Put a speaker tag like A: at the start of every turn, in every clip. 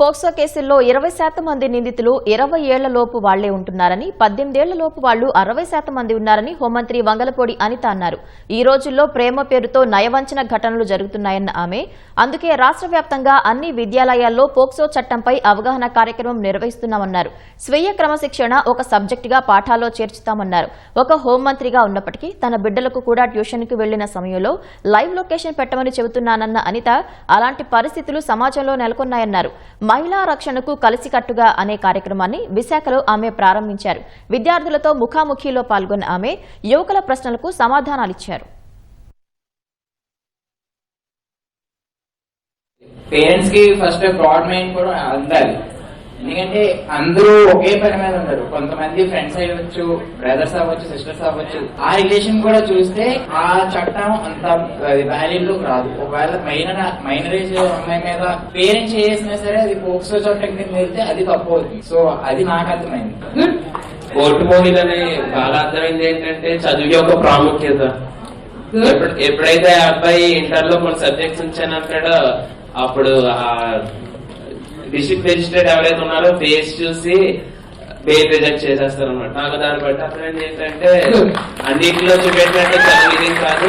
A: POCSO కేసుల్లో ఇరవై శాతం మంది నిందితులు ఇరవై ఏళ్ళలోపు వాళ్ళే ఉంటున్నారని పద్దెనిమిదేళ్ళలోపు వాళ్ళు అరవై శాతం మంది ఉన్నారని హోంమంత్రి వంగలపూడి అనిత అన్నారు. ఈ రోజుల్లో ప్రేమ పేరుతో నయవంచన ఘటనలు జరుగుతున్నాయన్న ఆమె. అందుకే రాష్ట్ర వ్యాప్తంగా అన్ని విద్యాలయాల్లో పోక్సో చట్టంపై అవగాహన కార్యక్రమం నిర్వహిస్తున్నామన్నారు. స్వీయ క్రమశిక్షణ ఒక సబ్జెక్టుగా పాఠాల్లో చేర్చుతామన్నారు. ఒక హోంమంత్రిగా ఉన్నప్పటికీ తన బిడ్డలకు కూడా ట్యూషన్కి వెళ్ళిన సమయంలో లైవ్ లొకేషన్ పెట్టమని చెబుతున్నానన్న అనిత అలాంటి పరిస్థితులు సమాజంలో నెలకొన్నాయన్నారు. మహిళా రక్షణకు కలిసికట్టుగా అనే కార్యక్రమాన్ని విశాఖలో ఆమె ప్రారంభించారు. విద్యార్థులతో ముఖాముఖిలో పాల్గొన్న ఆమె యువకుల ప్రశ్నలకు సమాధానాలిచ్చారు.
B: పేరెంట్స్కి ఫస్ట్ బ్రాడ్ మైండ్ కూడా అందాలి ఎందుకంటే అందరూ ఒకే పని మీద ఉండరు కొంతమంది ఫ్రెండ్స్ అవ్వచ్చు బ్రదర్స్ అవ్వచ్చు సిస్టర్స్ అవ్వచ్చు. ఆ రిలేషన్ కూడా చూస్తే ఆ చట్టం అంత వ్యాలిడ్ రాదు. ఒకవేళ మైనర్ మైనరేజ్ అమ్మాయి మీద పేరెంట్స్ చేసినా సరే అది పోక్సో చట్టం కింద వెళ్తే అది తప్పు అవుతుంది. సో అది నాకు అర్థమైంది.
C: కోర్టు మోహిలని బాగా అర్థమైంది ఏంటంటే చదువు యొక్క ప్రాముఖ్యత. ఎప్పుడైతే ఆ అబ్బాయి ఇంటర్లో కొన్ని సబ్జెక్ట్స్ ఉంచానంటాడో అప్పుడు ఆ డిస్ట్రిక్ట్ మెజిస్ట్రేట్ ఎవరైతే ఉన్నారో ఫేస్ చూసి బెయిల్ రిజెక్ట్ చేసేస్తారు అనమాట నాకు దాన్ని బట్టి అర్థమైంది ఏంటంటే అన్నింటిలో చూపెట్టినట్టు చదువు ఇది కాదు.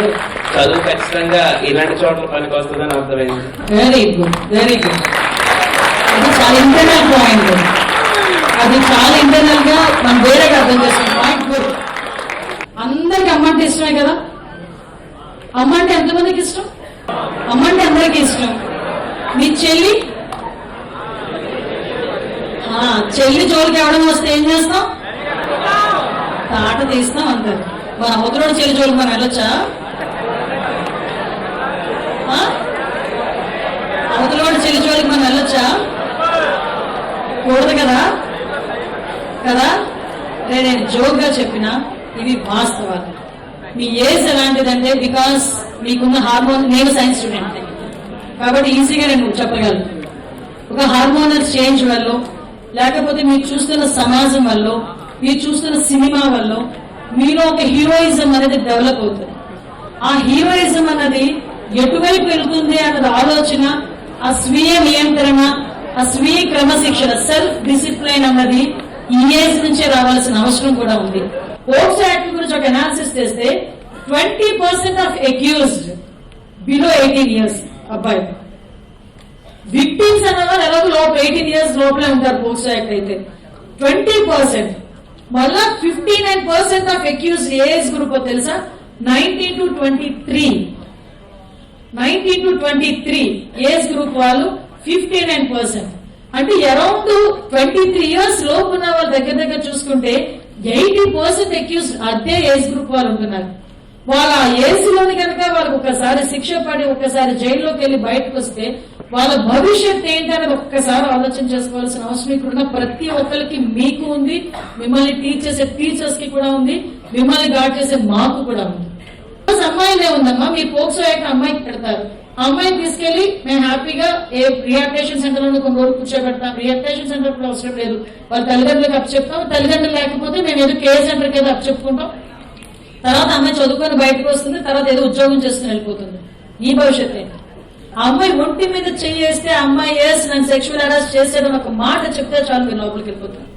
C: చదువు ఖచ్చితంగా ఇలాంటి చోట్ల పనికి వస్తుందని అర్థమైంది.
D: వెరీ గుడ్ వెరీ గుడ్ అది చాలా ఇంటర్నల్ పాయింట్ అది చాలా ఇంటర్నల్గా మనం వేరేగా అర్థం చేస్తాం పాయింట్ గుడ్ అందరికి అమ్మంటే ఇష్టమే కదా? అమ్మ అంటే ఎంతమందికి ఇష్టం? అమ్మంటే అందరికి ఇష్టం. మీ చెల్లి చెల్లి జోలికి ఎవడం వస్తే ఏం చేస్తాం? తాట తీస్తాం అంటారు మన అవతలోడు చెల్లి జోలికి మనం వెళ్ళొచ్చా? అవతలోడు చెల్లి జోలికి మనం వెళ్ళొచ్చా? కూడదు కదా? కదా? నేను జోక్గా చెప్పిన ఇవి వాస్తవాలు. మీ ఏజ్ ఎలాంటిదంటే బికాస్ మీకున్న హార్మోన్ నేను సైన్స్ స్టూడెంట్ కాబట్టి ఈజీగా నేను చెప్పగలను ఒక హార్మోనల్ చేంజ్ వల్ల లేకపోతే మీరు చూస్తున్న సమాజం వల్ల మీరు చూస్తున్న సినిమా వల్ల మీలో ఒక హీరోయిజం అనేది డెవలప్ అవుతుంది. ఆ హీరోయిజం అన్నది ఎటువైపు వెళ్తుంది అన్నది ఆలోచన ఆ స్వీయ నియంత్రణ ఆ స్వీయ క్రమశిక్షణ సెల్ఫ్ డిసిప్లైన్ అన్నది ఈ ఏజ్ నుంచే రావాల్సిన అవసరం కూడా ఉంది. ఓట్స్ యాక్ట్ గురించి ఒక అనాలిసిస్ చేస్తే twenty percent of accused below eighteen years అబ్బాయి విక్టిమ్స్ అనేవారు ఎలాగో లోపల ఎయిటీన్ ఇయర్స్ లోపలే ఉంటారు పోస్ట్ యాక్ట్ అయితే. ట్వంటీ పర్సెంట్ మళ్ళా fifty nine percent of accuse age group తెలుసా? Nineteen to twenty three nineteen to twenty three age group వాళ్ళు ఫిఫ్టీ నైన్ పర్సెంట్ అంటే అరౌండ్ ట్వంటీ త్రీ ఇయర్స్ లోపు ఉన్న వాళ్ళ దగ్గర దగ్గర చూసుకుంటే ఎయిటీ పర్సెంట్ అక్యూజ్ అదే ఏజ్ గ్రూప్ వాళ్ళు ఉంటున్నారు. వాళ్ళ ఏసీలోని లోని కనుక వాళ్ళకి ఒకసారి శిక్ష పడి ఒక్కసారి జైల్లోకి వెళ్ళి బయటకు వస్తే వాళ్ళ భవిష్యత్ ఏంటనేది ఒక్కసారి ఆలోచన చేసుకోవాల్సిన అవసరం ఇక్కడున్న ప్రతి ఒక్కరికి మీకు ఉంది. మిమ్మల్ని టీచ్ చేసే టీచర్స్కి కూడా ఉంది. మిమ్మల్ని గాడ్ చేసే మాకు కూడా ఉంది. రోజు అమ్మాయిలే ఉందమ్మా. మీ పోక్సో యాక్ట్ అమ్మాయికి పెడతారు. ఆ అమ్మాయిని తీసుకెళ్ళి మేము హ్యాపీగా ఏ రిహాబిటేషన్ సెంటర్లో కొన్ని రోజులు కూర్చోబెడతాం. రిహాబిటేషన్ సెంటర్ కూడా అవసరం లేదు. వాళ్ళ తల్లిదండ్రులకు అప్పు చెప్తాం తల్లిదండ్రులు లేకపోతే మేము ఏదో కేర్ సెంటర్కి అప్పు చెప్పుకుంటాం తర్వాత అమ్మాయి చదువుకొని బయటకు వస్తుంది తర్వాత ఏదో ఉద్యోగం చేసుకుని వెళ్ళిపోతుంది. ఈ భవిష్యత్ ఆ అమ్మాయి ఒంటి మీద చేస్తే అమ్మాయి ఎస్ నన్ను సెక్షువల్ హెరాస్ చేసేదని ఒక మాట చెప్తే చాలు మీరు లోపలికి వెళ్ళిపోతుంది